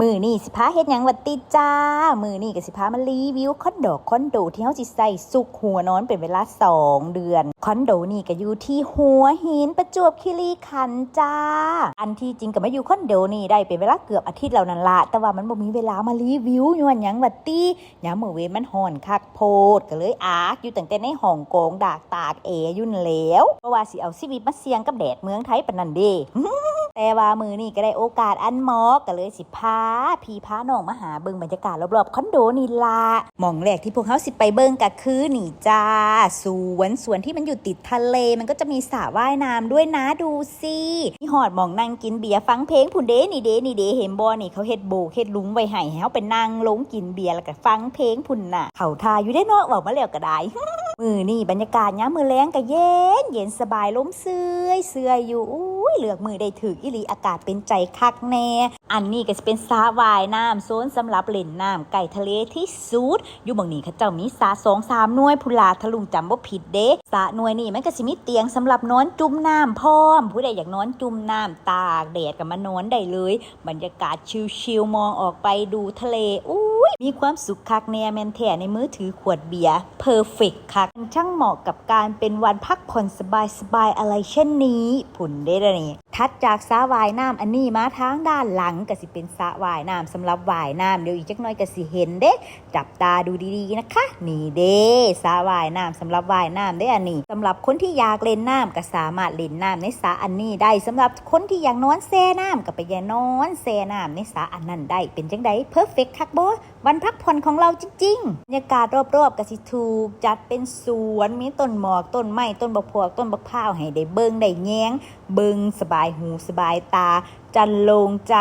มือนี่สิพาเฮ็ดหยังวัดติจ้า มือนี่ก็สิพามารีวิวคอนโดคอนโดที่เฮาสิใส่สุกหัวนอนเป็นเวลา 2 เดือนคอนโดนี่ก็อยู่ที่หัวหินประจวบคีรีขันธ์จ้า อันที่จริงก็มาอยู่คอนโดนี่ได้เป็นเวลาเกือบอาทิตย์แล้วนั่นละแต่ว่ามันบ่มีเวลามารีวิวย้อนหยังวัดติยามมื้อเวมันฮ้อนคักโพดก็เลยอากอยู่ตั้งแต่ในห้องกงดากตากแอร์อยู่นแหล้วเพราะว่าสิเอาชีวิตมาเสี่ยงกับแดดเมืองไทยปานนั้นเด้ แต่ว่ามือนี่ก็ได้โอกาสอันหมอก็เลยสิพาพี่พาน้องมาหาเบิงบรรยากาศรอบๆคอนโดนี่ละหมองแรกที่พวกเขาสิไปเบิงก็คือนี่จ้าสวนสวนที่มันอยู่ติดทะเลมันก็จะมีสระว่ายน้ำด้วยนะดูสินี่หอดหมองนั่งกินเบียร์ฟังเพลงพุ่นเดนี่เดนี่เดเห็นบ่นี่เขาเฮ็ดโบกเฮ็ดลุงไว้ให้ให้เฮาไปนั่งลงกินเบียร์แล้วก็ฟังเพลงพุ่นน่ะเขาทาอยู่ได้เนาะบอกมาแล้วก็ได้มือนี่บรรยากาศยามมือแรงก็เย็นเย็นสบายล้มเสื่อยเสื่อยอยู่ ยเหลือกมือได้ถืออิลีอากาศเป็นใจคักแน่ อันนี้ก็จะเป็นสระว่ายน้ำโซนสำหรับเล่นน้ำไก่ทะเลที่สุดอยู่บางนี้เขาเจ้ามีสระสองสามหน่วยพุลาทะลุงจำบ่ผิดเด้สระหน่วยนี่มันก็สิมีเตียงสำหรับนอนจุ่มน้ำพร้อม ผู้ใดอยากนอนจุ่มน้ำตากแดดก็มานอนได้เลย บรรยากาศชิลๆมองออกไปดูทะเลอุ้ มีความสุขคักแน่แมนแทในมือถือขวดเบียร์เพอร์เฟกคักช่างเหมาะกับการเป็นวันพักผ่อนสบายๆอะไรเช่นนี้ผุนได้เลย ทัดจากสระว่ายน้ำอันนี้มาทางด้านหลังก็สิเป็นสระว่ายน้ำสำหรับว่ายน้ำเดี๋ยวอีกจักหน่อยก็สิเห็นเด้ จับตาดูดีๆนะคะ นี่เด้สระว่ายน้ำสำหรับว่ายน้ำได้อันนี้สำหรับคนที่อยากเล่นน้ำก็สามารถเล่นน้ำในสระอันนี้ได้สำหรับคนที่อยากนอนแช่น้ำก็ไปยานอนแช่น้ำในสระอันนั้นได้ เป็นจังไดเพอร์เฟกคักบ่วันพักผ่อนของเราจริงๆบรรยากาศรอบๆก็สิถูกจัดเป็นสวนมีต้นหมอกต้นไม้ต้นบกพวกต้นบกพร้าวให้ได้เบิ่งได้แย้งเบิ่งสบายายหูสบายตา จันโลงใจ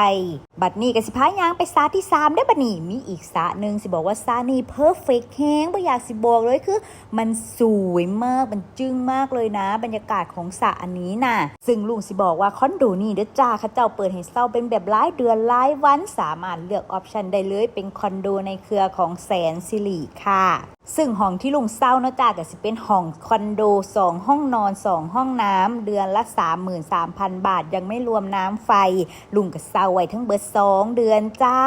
บัดนี้ก็สิพายางไปสาที่สามได้บัดนี้มีอีกสาหนึ่งสิบอกว่าสานี่เพอร์เฟกแฮงบ่อยากสิบอกเลยคือ มันสวยมากมันจึ้งมากเลยนะ บรรยากาศของสระอันนี้น่ะ ซึ่งลุงสิบอกว่าคอนโดนี่เด้อจ้าเขาเจ้าเปิดให้เช่าเป็นแบบรายเดือนรายวันสามารถเลือกออปชันได้เลยเป็นคอนโดในเครือของแสนสิริค่ะ ซึ่งห้องที่ลุงเศร้าเนะจ้าก็สิเป็นห้องคอนโด 2 ห้องนอน 2 ห้องน้ำเดือนละ 33,000 บาท ยังไม่รวมน้ำไฟลุงก็เศร้าไว้ทั้งเบิดสองเดือนจ้า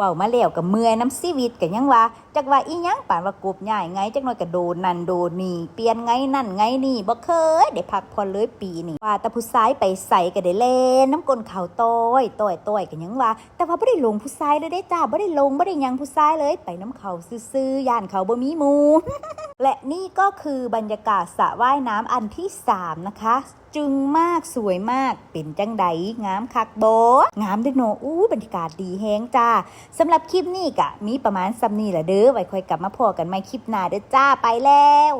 ว้ามาแล้วกับเมื่อยน้ำซีวิตกันยังว่าจักว่าอีหยังป่านว่ากบใหญ่ไงจักหน่อยก็โดนนั่นโดนนี่เปลี่ยนไงนั่นไงนี่บ่เคยได้พักผ่อนเลยปีนี่ว่าแต่ผู้ชายไปใส่ก็ได้เล่นน้ำกลนเขาต้อยต้อยต้อยกันยังว่าแต่ว่าบ่ได้ลงผู้ชายเลยได้จ้าบ่ได้ลงบ่ได้ยังผู้ชายเลยไปน้ำเขาซื่อๆย่านเขาบ่มีมูและนี่ก็คือบรรยากาศสระว่ายน้ำอันที่ 3 นะคะ จึงมากสวยมากเป็นจังใดงามคักโบงามด้อโนอู้บรรยากาศดีแฮงจ้าสำหรับคลิปนี้กะมีประมาณซัมนี่แหละเด้อไว้ค่อยกลับมาพอกันใหม่คลิปหน้าเด้อจ้าไปแล้ว